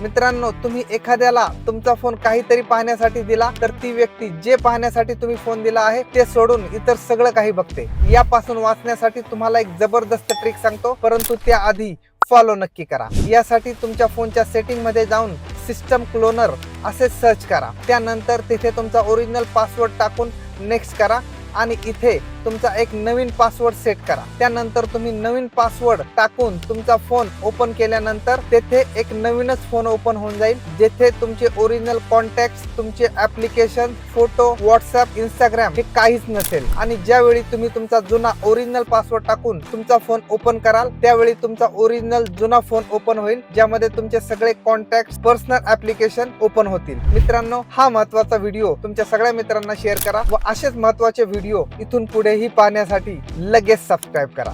मित्रांनो तुम्ही एखाद्याला तुमचा फोन काहीतरी पाहण्यासाठी दिला तर ती व्यक्ती जे पाहण्यासाठी तुम्ही फोन दिला आहे ते सोडून इतर सगळं काही बघते. यापासून वाचण्यासाठी तुम्हाला एक जबरदस्त ट्रिक सांगतो परंतु त्याआधी फॉलो नक्की करा. यासाठी तुमच्या फोनच्या सेटिंगमध्ये जाऊन सिस्टम क्लोनर असे सर्च करा. त्यानंतर तिथे तुमचा ओरिजिनल पासवर्ड टाकून नेक्स्ट करा आणि इथे तुमचा एक नवीन पासवर्ड सेट करा. त्यानंतर तुम्ही नवीन पासवर्ड टाकून तुमचा फोन ओपन केल्यानंतर तेथे एक नवीनच फोन ओपन होऊन जाईल जेथे तुमचे ओरिजिनल कॉन्टॅक्ट तुमचे ऍप्लिकेशन फोटो व्हॉट्सअप इंस्टाग्राम हे काहीच नसेल. आणि ज्यावेळी तुम्ही तुमचा जुना ओरिजिनल पासवर्ड टाकून तुमचा फोन ओपन कराल त्यावेळी तुमचा ओरिजिनल जुना फोन ओपन होईल ज्यामध्ये तुमचे सगळे कॉन्टॅक्ट पर्सनल ऍप्लिकेशन ओपन होतील. मित्रांनो हा महत्त्वाचा व्हिडिओ तुमच्या सगळ्या मित्रांना शेअर करा व असेच महत्त्वाचे व्हिडिओ इथून पुढे पुढेही पाहण्यासाठी लगेच सबस्क्राईब करा.